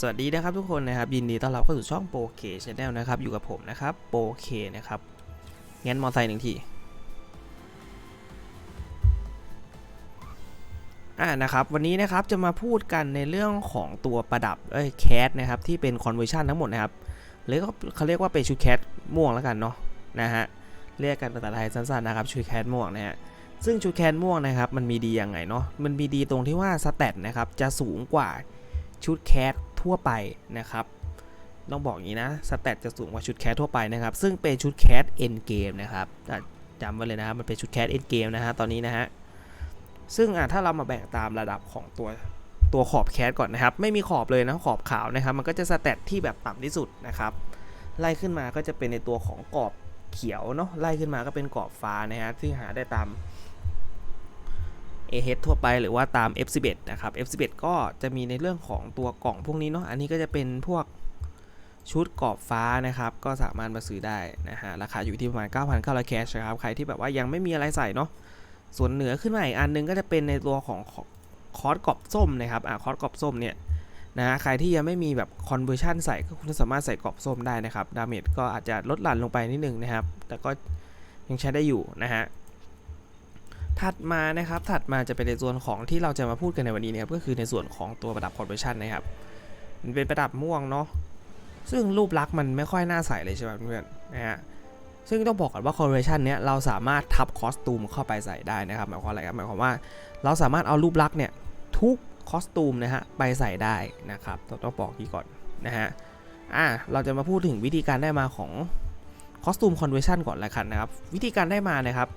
สวัสดีนะครับทุกคนนะครับยินดีต้อนรับเข้าสู่ช่องโปเคชแนลนะครับอยู่กับผมนะครับโปเคนะครับงั้นมอไซค์หนึ่งทีอ่านะครับวันนี้นะครับจะมาพูดกันในเรื่องของตัวประดับเอ้ยแคสนะครับที่เป็นคอนเวอร์ชันทั้งหมดนะครับหรือเขาเรียกว่าเป็นชุดแคสม่วงแล้วกันเนาะนะฮะเรียกกันภาษาไทยสั้นๆนะครับชุดแคสม่วงนะฮะซึ่งชุดแคสม่วงนะครับมันมีดียังไงเนาะมันมีดีตรงที่ว่าสแตทนะครับจะสูงกว่าชุดแคส ทั่วไปนะครับต้องบอกอย่างนี้นะสแตทจะสูงกว่าชุดแคสทั่วไปนะครับ ซึ่งเป็นชุดแคสเอ็นเกมนะครับจำไว้เลยนะครับมันเป็นชุดแคสเอ็นเกมนะฮะตอนนี้นะฮะซึ่งถ้าเรามาแบ่งตามระดับของตัวตัวขอบแคสก่อนนะครับ ไม่มีขอบเลยนะขอบขาวนะครับ มันก็จะสแตทที่แบบต่ำที่สุดนะครับ ไล่ขึ้นมาก็จะเป็นในตัวของกรอบเขียวเนาะไล่ขึ้นมาก็เป็นกรอบฟ้านะฮะที่หาได้ตาม a h ทั่วไปหรือว่าตาม F11 นะครับ F11 ก็จะมีในเรื่องของตัวกล่องพวกนี้เนาะอันนี้ก็จะเป็นพวกชุดกรอบฟ้านะครับ ก็สามารถมาซื้อได้นะฮะราคาอยู่ที่ประมาณ 9,900แคชนะครับใครที่แบบว่ายังไม่มีอะไรใส่เนาะส่วนเหนือขึ้นมาอีกอันนึงก็จะเป็นในตัวของคอร์สกรอบส้มนะครับอ่าคอร์สกรอบส้มเนี่ยนะฮะใครที่ยังไม่มีแบบคอนเวอร์ชันใส่ก็คุณสามารถใส่กรอบส้มได้นะครับดาเมจก็อาจจะลดหลั่นลงไปนิดนึงนะครับ แต่ก็ยังใช้ได้อยู่นะฮะ ถัดมานะครับ ถัดมาจะเป็นในส่วนของที่เราจะมาพูดกันในวันนี้นะครับ ก็คือในส่วนของตัวประดับคอนเวอร์ชันนะครับ มันเป็นประดับม่วงเนาะ ซึ่งรูปลักษณ์มันไม่ค่อยน่าใส่เลยใช่ไหมเพื่อนนะฮะ ซึ่งต้องบอกก่อนว่าคอนเวอร์ชันเนี้ยเราสามารถทับคอสตูมเข้าไปใส่ได้นะครับ หมายความอะไรครับหมายความว่าเราสามารถเอารูปลักษณ์เนี่ยทุกคอสตูมนะฮะไปใส่ได้นะครับ ต้องต้องบอกที่ก่อนนะฮะ อะเราจะมาพูดถึงวิธีการได้มาของคอสตูมคอนเวอร์ชันก่อนละกันนะครับ วิธีการได้มานะครับ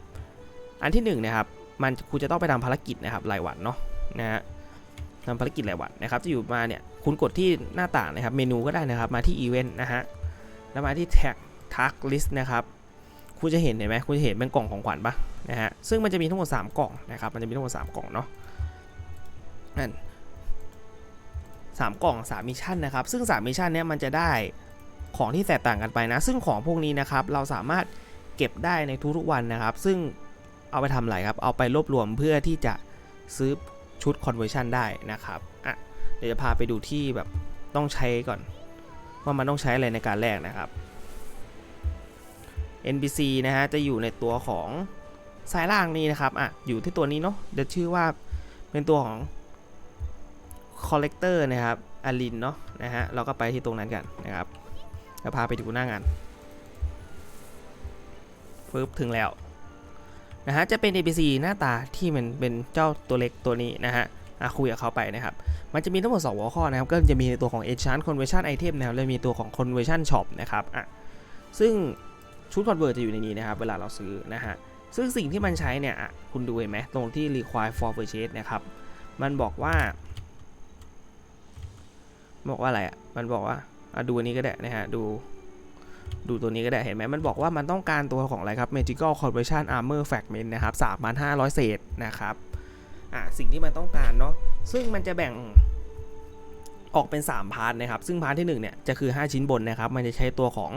อันที่หนึ่งนะครับมันคุณจะต้องไปทำภารกิจนะครับรายวันเนาะนะฮะทำภารกิจรายวันนะครับจะอยู่มาเนี่ยคุณกดที่หน้าต่างนะครับเมนูก็ได้นะครับมาที่อีเวนต์นะฮะแล้วมาที่แท็กทักลิสต์นะครับคุณจะเห็นเห็นไหมคุณจะเห็นเป็นกล่องของขวัญปะนะฮะซึ่งมันจะมีทั้งหมด3กล่องนะครับมันจะมีทั้งหมด3กล่องเนาะนั่นสามกล่อง3มิชชั่นนะครับ ซึ่ง3มิชชั่นเนี้ยมันจะได้ของที่แตกต่างกันไปนะ ซึ่งของพวกนี้นะครับเราสามารถเก็บได้ในทุกๆวันนะครับ ซึ่ง เอาไปทำอะไรครับ เอาไปรวบรวมเพื่อที่จะซื้อชุด conversion ได้นะครับอะเดี๋ยวจะพาไปดูที่แบบต้องใช้ก่อน ว่ามันต้องใช้อะไรในการแลกนะครับ NPC นะฮะจะอยู่ในตัวของสายล่างนี้นะครับอะอยู่ที่ตัวนี้เนาะเดี๋ยวชื่อว่าเป็นตัวของ collector นะครับอลินเนาะนะฮะเราก็ไปที่ตรงนั้นกันนะครับจะพาไปดูหน้างานปึ๊บถึงแล้ว นะฮะจะเป็น NPC หน้าตาที่มันเป็นเจ้าตัวเล็กตัวนี้นะฮะอะคุยกับเขาไปนะครับ มันจะมีทั้งหมด2หัวข้อนะครับ ก็จะมีในตัวของ Enchant Conversion Item นะครับและมีตัวของ Conversion Shop นะครับอะซึ่งชุด Convert จะอยู่ในนี้นะครับ เวลาเราซื้อนะฮะ ซึ่งสิ่งที่มันใช้เนี่ยคุณดูเห็นไหมตรงที่ Require for Purchase นะครับ มันบอกว่า บอกว่าอะไรอะ มันบอกว่าอะดูอันนี้ก็ได้นะฮะ ดู ดูตัวนี้ก็ได้เห็นไหมมันบอกว่ามันต้องการตัวของอะไรครับ Magical Conversion Armor Fragment นะครับ 3,500 เศษนะครับอะสิ่งที่มันต้องการเนาะซึ่งมันจะแบ่งออกเป็น 3 พาร์ทนะครับ ซึ่งพาร์ทที่ 1 เนี่ย จะคือ 5 ชิ้นบนนะครับ มันจะใช้ตัวของ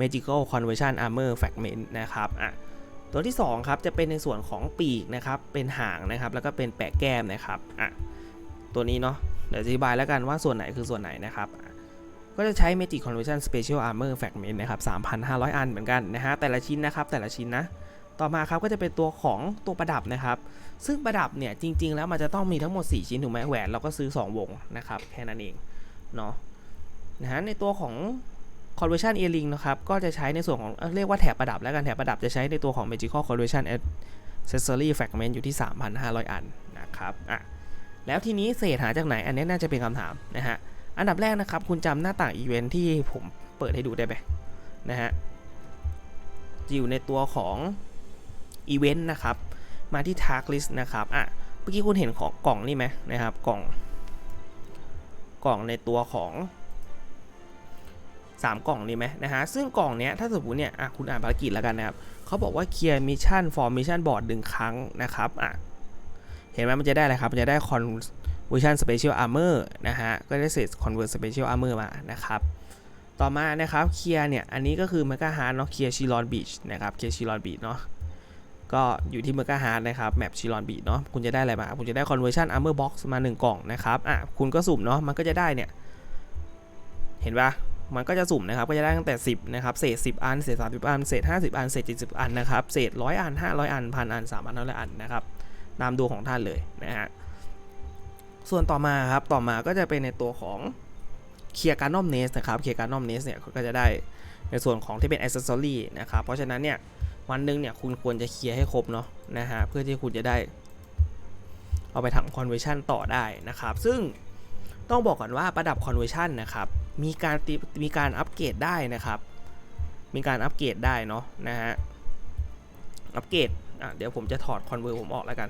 Magical Conversion Armor Fragment นะครับอะตัวที่ 2 ครับ จะเป็นในส่วนของปีกนะครับ เป็นหางนะครับ แล้วก็เป็นแปะแก้มนะครับอะตัวนี้เนาะเดี๋ยวอธิบายแล้วกันว่าส่วนไหนคือส่วนไหนนะครับ ก็จะใช้ Magic Conversion Special Armor Fragment นะครับ 3,500 อันเหมือนกันนะฮะ แต่ละชิ้นนะครับ แต่ละชิ้นนะ ต่อมาครับก็จะเป็นตัวของตัวประดับนะครับ ซึ่งประดับเนี่ยจริง ๆ แล้วมันจะต้องมีทั้งหมด 4 ชิ้นถูกไหมแหวนเราก็ซื้อ 2 วงนะครับ แค่นั้นเองเนาะ นะฮะ ในตัวของ Conversion Earring นะครับ ก็จะใช้ในส่วนของเรียกว่าแถบประดับแล้วกันแถบประดับจะใช้ในตัวของ Magical Conversion Accessory Fragment อยู่ที่ 3,500 อันนะครับ อะ แล้วทีนี้เศษหาจากไหน อันนี้น่าจะเป็นคำถามนะฮะ อันดับแรกนะครับ คุณจำหน้าต่างอีเวนท์ที่ผมเปิดให้ดูได้ไหมนะฮะจะอยู่ในตัวของอีเวนต์นะครับ มาที่ Task List นะครับ อะ เมื่อกี้คุณเห็นของกล่องนี่ไหมนะครับ กล่อง กล่องในตัวของ 3 กล่องนี่ไหมนะฮะ ซึ่งกล่องเนี้ย ถ้าสมมติเนี่ย อะ คุณอ่านภารกิจแล้วกันนะครับ เขาบอกว่าเคลียร์มิชชั่น for mission board หนึ่งครั้งนะครับ อะ เห็นไหมมันจะได้อะไรครับ มันจะได้คอน version special armor นะฮะ ก็ได้เศษ convert special armor มานะครับ ต่อมานะครับเคียร์เนี่ย อันนี้ก็คือ mega hard เนาะเคียร์ชิลอนบีชนะครับเคียร์ชิลอนบีชเนาะก็อยู่ที่ mega hard นะครับแมปชิลอนบีชเนาะคุณจะได้อะไรมา คุณจะได้ conversion armor box มา 1 กล่องนะครับอะคุณก็สุ่มเนาะมันก็จะได้เนี่ย เห็นปะมันก็จะสุ่มนะครับ ก็จะได้ตั้งแต่ 10 นะครับ เศษ 10 อัน เศษ 30 อัน เศษ 50 อัน เศษ 70 อันนะครับ เศษ 100 อัน 500 อันพันอัน3อัน500อันนะครับ ตามดวงของท่านเลยนะฮะ ส่วนต่อมาครับต่อมาก็จะเป็นในตัวของเคลียร์การนอมเนสนะครับเคลียร์การนอมเนสเนี่ยก็จะได้ในส่วนของที่เป็นอ c เซสซอรี่นะครับเพราะฉะนั้นเนี่ยวันหนึ่งเนี่ยคุณควรจะเคลียร์ให้ครบเนาะนะฮะเพื่อที่คุณจะได้ เอาไปทำ conversion ต่อได้นะครับ ซึ่งต้องบอกก่อนว่าประดับ conversion นนะครับมีการมีการอัปเกรดได้นะครับ มีการอัปเกรดได้เนาะนะฮะอัปเกรดอะเดี๋ยวผมจะถอด convert ผมออกแล้วกัน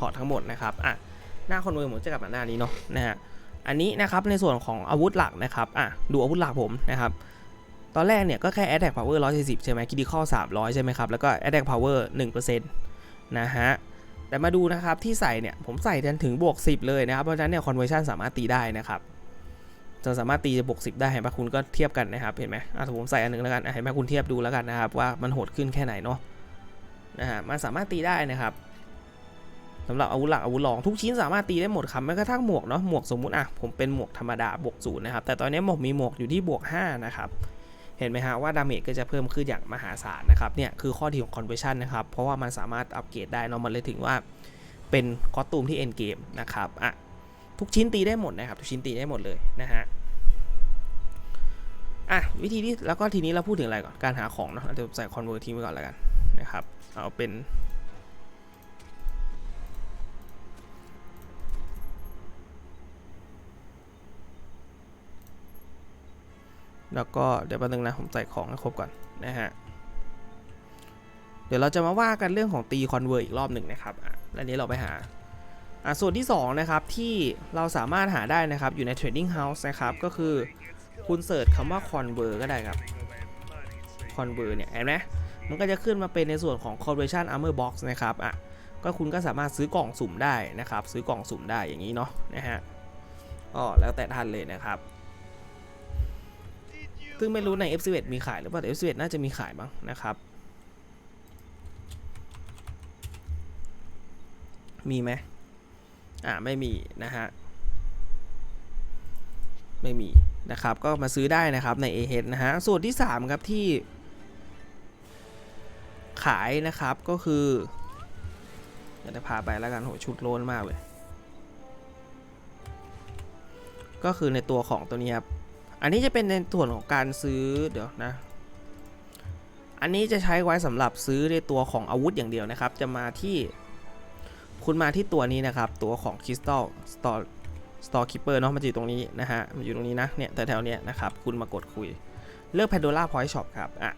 ถอดทั้งหมดนะครับอะหน้า convert ผมจะกลับมาหน้านี้เนาะนะฮะอันนี้นะครับในส่วนของอาวุธหลักนะครับอะดูอาวุธหลักผมนะครับตอนแรกเนี่ยก็แค่ attack power 140 ใช่ไหม critical 300 ใช่ไหมครับ แล้วก็ attack power 1%นะฮะ แต่มาดูนะครับที่ใส่เนี่ย ผมใส่จนถึงบวก 10 เลยนะครับ เพราะฉะนั้นเนี่ย conversion สามารถตีได้นะครับจะสามารถตีจะบวก 10 ได้เห็นปะคุณก็เทียบกันนะครับ เห็นไหมอะถ้าผมใส่อันหนึงแล้วกันเห็นไหมคุณเทียบดูแล้วกันนะครับ ว่ามันโหดขึ้นแค่ไหนเนาะนะฮะมันสามารถตีได้นะครับ สำหรับอาวุธหลักอาวุธรองทุกชิ้นสามารถตีได้หมดครับแม้กระทั่งหมวกเนาะหมวกสมมุติอะผมเป็นหมวกธรรมดาบวกศูนย์นะครับแต่ตอนนี้หมวกมีหมวกอยู่ที่บวก5นะครับเห็นไหมฮะว่าดาเมจก็จะเพิ่มขึ้นอย่างมหาศาลนะครับเนี่ยคือข้อดีของ conversion นะครับเพราะว่ามันสามารถอัปเกรดได้เนาะมันเลยถึงว่าเป็นคอสตูมที่ end game นะครับอะทุกชิ้นตีได้หมดนะครับทุกชิ้นตีได้หมดเลยนะฮะอะวิธีที่แล้วก็ทีนี้เราพูดถึงอะไรก่อนการหาของเนาะเดี๋ยวใส่ convert ทิ้งไว้ก่อนแล้วกันนะครับเอาเป็น แล้วก็เดี๋ยวแป๊บนึงนะผมใส่ของให้ครบก่อนนะฮะเดี๋ยวเราจะมาว่ากันเรื่องของตีคอนเวอร์อีกรอบหนึ่งนะครับอะแล้วนี้เราไปหาอะส่วนที่2นะครับที่เราสามารถหาได้นะครับอยู่ใน Trading House นะครับก็คือคุณเสิร์ชคำว่า Convert ก็ได้ครับ Convert เนี่ยเห็นไหมมันก็จะขึ้นมาเป็นในส่วนของ Conversion Armor Box นะครับอะก็คุณก็สามารถซื้อกล่องสุ่มได้นะครับ ซื้อกล่องสุ่มได้อย่างนี้เนาะนะฮะก็แล้วแต่ท่านเลยนะครับ ซึ่งไม่รู้ใน F11 มีขายหรือเปล่าแต่ F11 น่าจะมีขายบ้างนะครับ มีไหมอ่าไม่มีนะฮะ ไม่มีนะครับ ก็มาซื้อได้นะครับใน a h นะฮะ ส่วนที่ 3 ครับที่ ขายนะครับก็คือจะพาไปแล้วกันโหชุดโลนมากเลย ก็คือในตัวของตัวนี้ครับ อันนี้จะเป็นในส่วนของการซื้อเดี๋ยวนะ อันนี้จะใช้ไว้สำหรับซื้อในตัวของอาวุธอย่างเดียวนะครับ จะมาที่ คุณมาที่ตัวนี้นะครับ ตัวของ Crystal Store Store Keeper เนาะมันจะอยู่ตรงนี้นะฮะ มันอยู่ตรงนี้นะ เนี่ยแถวๆเนี้ยนะครับ คุณมากดคุย เลือก Pandora Point Shop ครับ อะ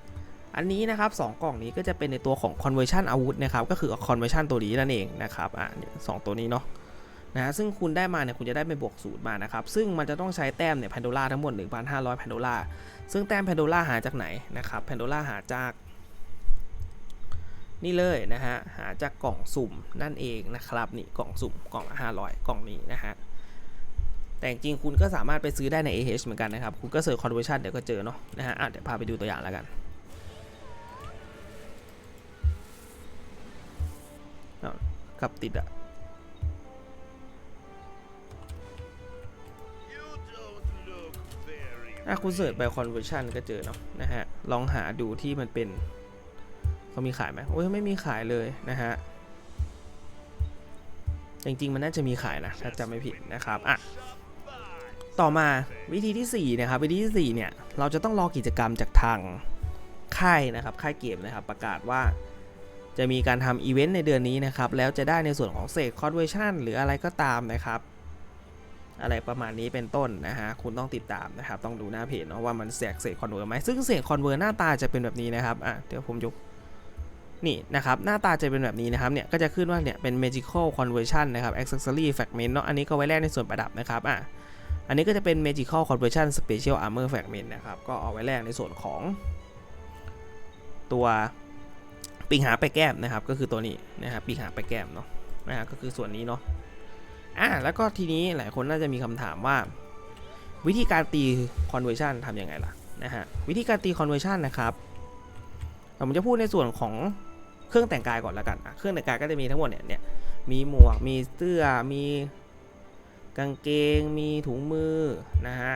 อันนี้นะครับสองกล่องนี้ก็จะเป็นในตัวของ Conversion อาวุธนะครับ ก็คือ Conversion ตัวนี้นั่นเองนะครับ อะสองตัวนี้เนาะ นะฮะซึ่งคุณได้มาเนี่ยคุณจะได้เป็นบวกศูนย์มานะครับ ซึ่งมันจะต้องใช้แต้มเนี่ยแพนโดล่าทั้งหมด 1,500แพนโดล่าซึ่งแต้มแพนโดล่าหาจากไหนนะครับแพนโดล่าหาจาก นี่เลยนะฮะหาจากกล่องสุ่มนั่นเองนะครับนี่กล่องสุ่มกล่องละ500 กล่องนี้นะฮะแต่จริงๆคุณก็สามารถไปซื้อได้ใน AH เหมือนกันนะครับ คุณก็เสิร์ช conversion เดี๋ยวก็เจอเนาะนะฮะอะเดี๋ยวพาไปดูตัวอย่างแล้วกันกับติดอะ ถ้าคุณเสิร์ชไป conversion ก็เจอเนาะนะฮะ ลองหาดูที่มันเป็นเขามีขายไหมโอ้ยไม่มีขายเลยนะฮะ จริงๆ มันน่าจะมีขายนะ ถ้าจำไม่ผิดนะครับ อะ ต่อมาวิธีที่4นะครับ วิธีที่4เนี่ย เราจะต้องรอกิจกรรมจากทางค่ายนะครับ ค่ายเกมนะครับ ประกาศว่าจะมีการทำอีเวนต์ในเดือนนี้นะครับ แล้วจะได้ในส่วนของเศษ conversion หรืออะไรก็ตามนะครับ อะไรประมาณนี้เป็นต้นนะฮะคุณต้องติดตามนะครับต้องดูหน้าเพจเนาะว่ามันแสกเศษคอนเวอร์ไหมซึ่งเศษคอนเวอร์หน้าตาจะเป็นแบบนี้นะครับอะเดี๋ยวผมยกนี่นะครับหน้าตาจะเป็นแบบนี้นะครับเนี่ยก็จะขึ้นว่าเนี่ยเป็น magical conversion นะครับ accessory fragment เนาะอันนี้ก็ไว้แลกในส่วนประดับนะครับอะอันนี้ก็จะเป็น magical conversion special armor fragment นะครับก็เอาไว้แลกในส่วนของ ตัวปีกหาไปแก้มนะครับก็คือตัวนี้นะครับปีกหาไปแก้มเนาะนะฮะก็คือส่วนนี้เนาะ อะแล้วก็ทีนี้หลายคนน่าจะมีคำถามว่า วิธีการตี conversion ทำยังไงล่ะนะฮะวิธีการตี conversion นะครับผมจะพูดในส่วนของเครื่องแต่งกายก่อนละกัน เครื่องแต่งกายก็จะมีทั้งหมดเนี่ยเนี่ย มีหมวก มีเสื้อ มีกางเกง มีถุงมือนะฮะ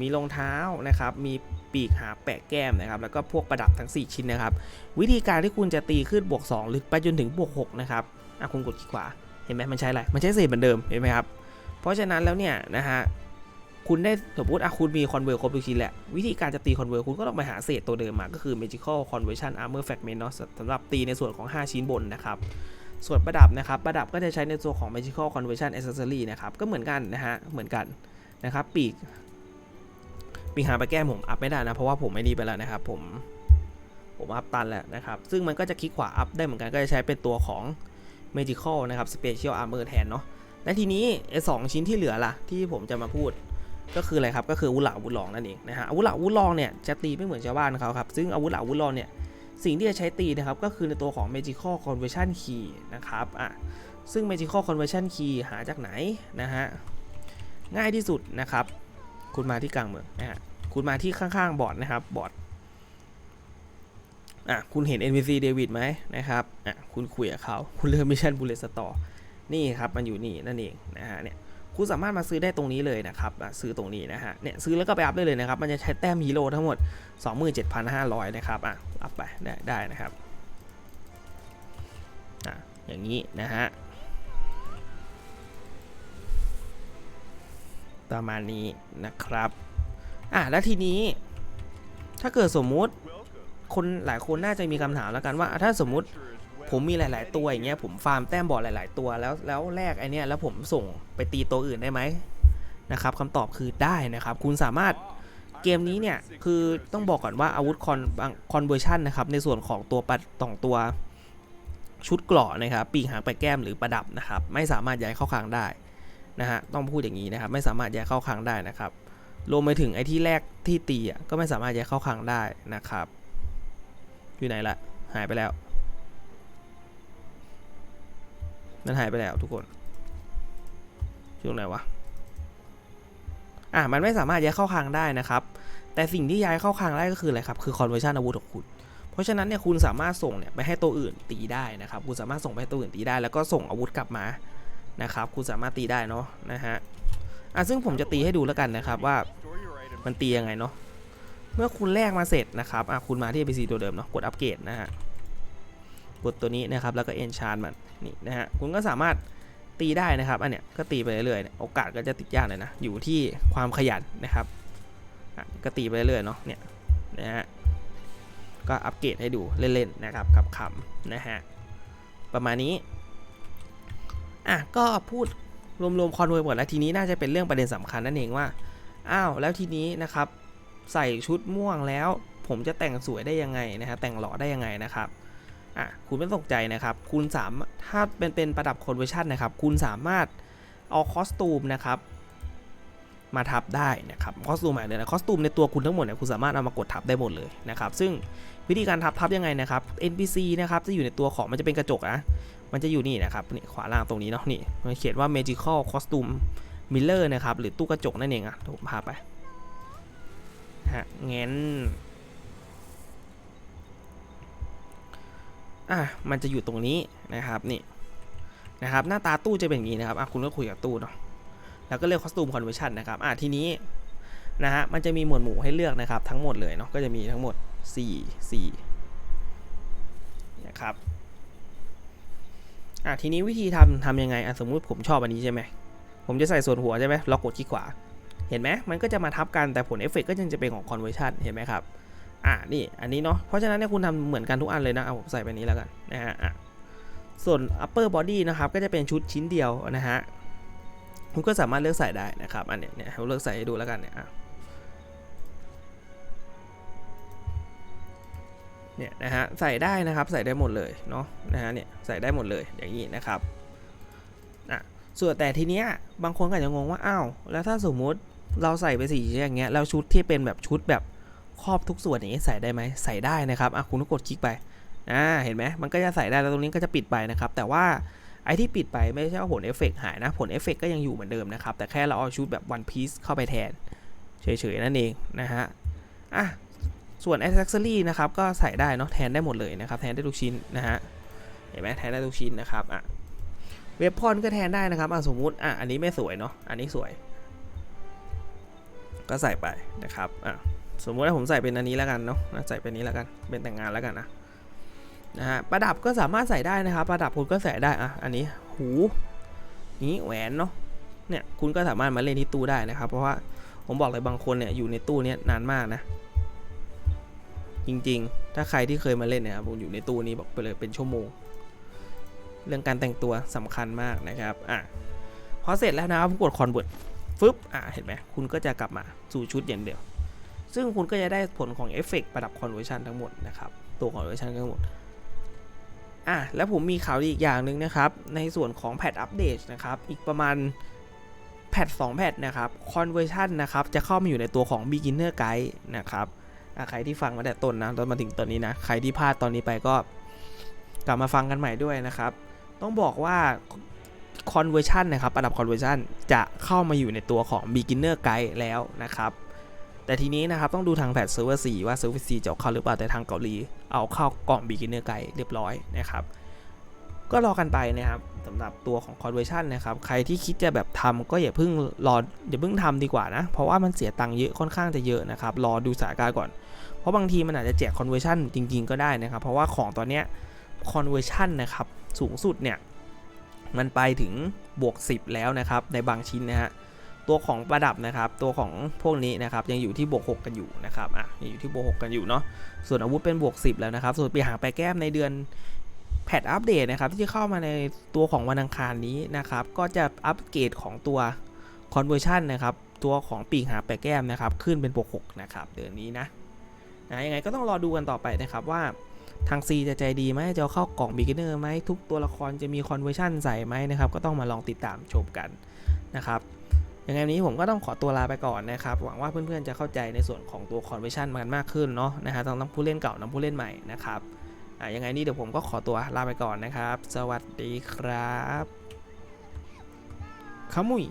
มีรองเท้านะครับ มีปีกหาแปะแก้มนะครับ แล้วก็พวกประดับทั้ง 4 ชิ้นนะครับ วิธีการที่คุณจะตีขึ้นบวก 2 หรือไปจนถึงบวก 6 นะครับอะคุณกดคลิกขวา ห็นไหมมันใช้อะไรมันใช้เศษเหมือนเดิมเห็นไหมครับเพราะฉะนั้นแล้วเนี่ยนะฮะคุณได้สมมติอะคุณมีคอนเวอร์ครบทุกชิ้นแหละวิธีการจะตีคอนเวอร์คุณก็ต้องไปหาเศษตัวเดิมมาก็คือ magical conversion armor fragment เนาะสำหรับตีในส่วนของ 5 ชิ้นบนนะครับส่วนประดับนะครับประดับก็จะใช้ในตัวของ magical conversion accessory นะครับก็เหมือนกันนะฮะเหมือนกันนะครับปีกปีกหาไปแก้ผมอัพไม่ได้นะเพราะว่าผมไม่ดีไปแล้วนะครับผมผมอัพตันแล้วนะครับซึ่งมันก็จะคลิกขวาอัพได้เหมือนกันก็จะใช้เป็นตัวของ magical นะครับ special armor แทนเนาะและทีนี้ไอ้สองชิ้นที่เหลือล่ะ ที่ผมจะมาพูดก็คืออะไรครับ ก็คืออาวุธหล่าอาวุธรองนั่นเองนะฮะอาวุธหล่าอาวุธรองเนี่ยจะตีไม่เหมือนชาวบ้านเขาครับ ซึ่งอาวุธหล่าอาวุธรองเนี่ยสิ่งที่จะใช้ตีนะครับ ก็คือในตัวของ magical conversion key นะครับอะซึ่ง magical conversion key หาจากไหนนะฮะง่ายที่สุดนะครับ คุณมาที่กลางเมืองนะฮะคุณมาที่ข้างๆบอร์ดนะครับบอร์ด อะคุณเห็น NPC เดวิดไหมนะครับอะคุณคุยกับเขาคุณเลือกมิชชั่นบูเลสตอร์นี่ครับมันอยู่นี่นั่นเองนะฮะเนี่ยคุณสามารถมาซื้อได้ตรงนี้เลยนะครับซื้อตรงนี้นะฮะเนี่ยซื้อแล้วก็ไปอัพได้เลยนะครับ มันจะใช้แต้มฮีโร่ทั้งหมด 27,500 นะครับอะอัพไปได้ได้นะครับอะอย่างนี้นะฮะประมาณนี้นะครับอะแล้วทีนี้ถ้าเกิดสมมุติ คนหลายคนน่าจะมีคำถามแล้วกันว่า ถ้าสมมุติผมมีหลาย ๆ ตัวอย่างเงี้ยผมฟาร์มแต้มบอร์ดหลาย ๆ ตัวแล้วแล้วแลกไอเนี้ยแล้วผมส่งไปตีตัวอื่นได้ไหมนะครับคำตอบคือได้นะครับ คุณสามารถเกมนี้เนี่ยคือต้องบอกก่อนว่าอาวุธคอนคอนเวอร์ชันนะครับในส่วนของตัวปัดต่องตัวชุดเกราะนะครับปีกหางไปแก้มหรือประดับนะครับไม่สามารถย้ายเข้าคลังได้นะฮะต้องพูดอย่างนี้นะครับไม่สามารถย้ายเข้าคลังได้นะครับรวมไปถึงไอ้ที่แรกที่ตีอะก็ไม่สามารถย้ายเข้าคลังได้นะครับ อยู่ไหนละหายไปแล้ว มันหายไปแล้วทุกคนช่วงไหนวะอะมันไม่สามารถย้ายเข้าคลังได้นะครับ แต่สิ่งที่ย้ายเข้าคลังได้ก็คืออะไรครับ คือ conversion อาวุธของคุณ เพราะฉะนั้นเนี่ยคุณสามารถส่งเนี่ยไปให้ตัวอื่นตีได้นะครับ คุณสามารถส่งไปให้ตัวอื่นตีได้ แล้วก็ส่งอาวุธกลับมานะครับ คุณสามารถตีได้เนาะนะฮะอะซึ่งผมจะตีให้ดูแล้วกันนะครับว่ามันตียังไงเนาะ มื่อคุณแลกมาเสร็จนะครับอะคุณมาที่ NPC ตัวเดิมเนาะกดอัปเกรดนะฮะกดตัวนี้นะครับแล้วก็ enchant มันนี่นะฮะคุณก็สามารถตีได้นะครับอันเนี้ยก็ตีไปเรื่อยๆโอกาสก็จะติดยากเลยนะอยู่ที่ความขยันนะครับอะก็ตีไปเรื่อยๆเนาะเนี่ยนะฮะก็อัปเกรดให้ดูเล่นๆนะครับกับคำนะฮะประมาณนี้อะก็พูดรวมๆคอนเวอร์หมดแล้วทีนี้น่าจะเป็นเรื่องประเด็นสำคัญนั่นเองว่าอ้าวแล้วทีนี้นะครับ ใส่ชุดม่วงแล้ว ผมจะแต่งสวยได้ยังไงนะฮะแต่งหล่อได้ยังไงนะครับอะคุณไม่ตกใจนะครับ คุณสามถ้าเป็นเป็นประดับคอนเวอร์ชันนะครับ คุณสามารถเอาคอสตูมนะครับ มาทับได้นะครับคอสตูมหมายถึงอะคอสตูมในตัวคุณทั้งหมดเนี่ยคุณสามารถเอามากดทับได้หมดเลยนะครับ ซึ่งวิธีการทับทับยังไงนะครับ NPC นะครับจะอยู่ในตัวของมันจะเป็นกระจกนะมันจะอยู่นี่นะครับนี่ขวาล่างตรงนี้เนาะนี่มันเขียนว่า magical costume miller นะครับหรือตู้กระจกนั่นเองอะผมพาไป นะฮะงั้นอะมันจะอยู่ตรงนี้นะครับนี่นะครับหน้าตาตู้จะเป็นอย่างนี้นะครับอะคุณก็คุยกับตู้เนาะแล้วก็เลือกคอสตูมคอนเวอร์ชันนะครับอะทีนี้นะฮะมันจะมีหมวดหมู่ให้เลือกนะครับทั้งหมดเลยเนาะก็จะมีทั้งหมด 4 4นะครับอะทีนี้วิธีทำทำยังไงอะสมมุติผมชอบอันนี้ใช่ไหมผมจะใส่ส่วนหัวใช่ไหมเรากดคลิกขวา เห็นไหมมันก็จะมาทับกันแต่ผลเอฟเฟกต์ก็ยังจะเป็นของคอนเวอร์ชันเห็นไหมครับอะนี่อันนี้เนาะเพราะฉะนั้นเนี่ยคุณทำเหมือนกันทุกอันเลยนะเอาผมใส่ไปนี้แล้วกันนะฮะส่วน upper body นะครับก็จะเป็นชุดชิ้นเดียวนะฮะคุณก็สามารถเลือกใส่ได้นะครับอันเนี้ยเนี่ยเราเลือกใส่ให้ดูแล้วกันเนี่ยเนี่ยนะฮะใส่ได้นะครับใส่ได้หมดเลยเนาะนะฮะเนี่ยใส่ได้หมดเลยอย่างนี้นะครับอะส่วนแต่ทีเนี้ยบางคนก็อาจจะงงว่าอ้าวแล้วถ้าสมมุติ เราใส่ไปสีอย่างเงี้ยแล้วชุดที่เป็นแบบชุดแบบครอบทุกส่วนอย่างนี้ใส่ได้ไหมใส่ได้นะครับอะคุณก็กดคลิกไปอ่าเห็นไหมมันก็จะใส่ได้แล้วตรงนี้ก็จะปิดไปนะครับ แต่ว่าไอ้ที่ปิดไปไม่ใช่ว่าผลเอฟเฟกต์หายนะผลเอฟเฟกต์ก็ยังอยู่เหมือนเดิมนะครับ แต่แค่เราเอาชุดแบบวันพีซเข้าไปแทนเฉยๆนั่นเองนะฮะอะส่วนอ c เซ s ซอรี่นะครับก็ใส่ได้เนาะแทนได้หมดเลยนะครับ แทนได้ทุกชิ้นนะฮะเห็นไหมแทนได้ทุกชิ้นนะครับอะเว็บพอนก็แทนได้นะครับอะสมมุติอะอันนี้ไม่สวยเนาะอันนี้สวย ก็ใส่ไปนะครับอะสมมุติว่าผมใส่เป็นอันนี้แล้วกันเนาะใส่เป็นนี้แล้วกันเป็นแต่งงานแล้วกันนะนะฮะประดับก็สามารถใส่ได้นะครับ ประดับคุณก็ใส่ได้อะอันนี้หูนี้แหวนเนาะเนี่ยคุณก็สามารถมาเล่นที่ตู้ได้นะครับ เพราะว่าผมบอกเลยบางคนเนี่ยอยู่ในตู้เนี้ยนานมากนะจริงๆ ถ้าใครที่เคยมาเล่นเนี่ยครับผมอยู่ในตู้นี้บอกไปเลยเป็นชั่วโมง เรื่องการแต่งตัวสำคัญมากนะครับอะพอเสร็จแล้วนะครับผมกด convert ฟึบอะเห็นไหมคุณก็จะกลับมาสู่ชุดอย่างเดียว ซึ่งคุณก็จะได้ผลของเอฟเฟกต์ประดับ conversion ทั้งหมดนะครับตัว conversion ทั้งหมดอะแล้วผมมีข่าวดีอีกอย่างหนึ่งนะครับ ในส่วนของแพทอัปเดตนะครับ อีกประมาณแพท2แพทนะครับ conversion นนะครับ จะเข้ามาอยู่ในตัวของ beginner guide นะครับใครที่ฟังมาแต่ต้นนะตอนมาถึงตอนนี้นะ ใครที่พลาดตอนนี้ไปก็กลับมาฟังกันใหม่ด้วยนะครับ ต้องบอกว่า conversion นะครับระดับ conversion จะเข้ามาอยู่ในตัวของ beginner guide แล้วนะครับแต่ทีนี้นะครับต้องดูทางแพท server 4ว่า server 4จะเอาเข้าหรือเปล่าแต่ทางเกาหลีเอาเข้ากล่อง beginner guide เรียบร้อยนะครับก็รอกันไปนะครับสำหรับตัวของ conversion นะครับใครที่คิดจะแบบทำก็อย่าเพิ่งรออย่าเพิ่งทำดีกว่านะ เพราะว่ามันเสียตังค์เยอะค่อนข้างจะเยอะนะครับรอดูสถานการณ์ก่อน เพราะบางทีมันอาจจะแจก conversion จริง ๆ ก็ได้นะครับ เพราะว่าของตอนเนี้ย conversion นะครับสูงสุดเนี่ย มันไปถึงบวก 10 แล้วนะครับในบางชิ้นนะฮะตัวของประดับนะครับ ตัวของพวกนี้นะครับยังอยู่ที่บวก 6 กันอยู่นะครับอะยังอยู่ที่บวก 6 กันอยู่เนาะส่วนอาวุธเป็นบวก 10 แล้วนะครับ ส่วนปีหางแปรแก้มในเดือนแพทอัปเดตนะครับที่จะเข้ามาในตัวของวันอังคารนี้นะครับ ก็จะอัปเกรดของตัว conversion นะครับตัวของปีกหางแปรแก้มนะครับ ขึ้นเป็นบวก 6 นะครับเดือนนี้นะนะยังไงก็ต้องรอดูกันต่อไปนะครับว่า ทาง C จะใจดีไหมจะเข้ากล่อง beginner ไหมทุกตัวละครจะมี conversion ใส่ไหมนะครับ ก็ต้องมาลองติดตามชมกันนะครับยังไงวันนี้ผมก็ต้องขอตัวลาไปก่อนนะครับ หวังว่าเพื่อนๆจะเข้าใจในส่วนของตัว conversion มันมากขึ้นเนาะนะฮะทั้งทั้งผู้เล่นเก่าทั้งผู้เล่นใหม่นะครับอะยังไงนี่เดี๋ยวผมก็ขอตัวลาไปก่อนนะครับ สวัสดีครับขมุย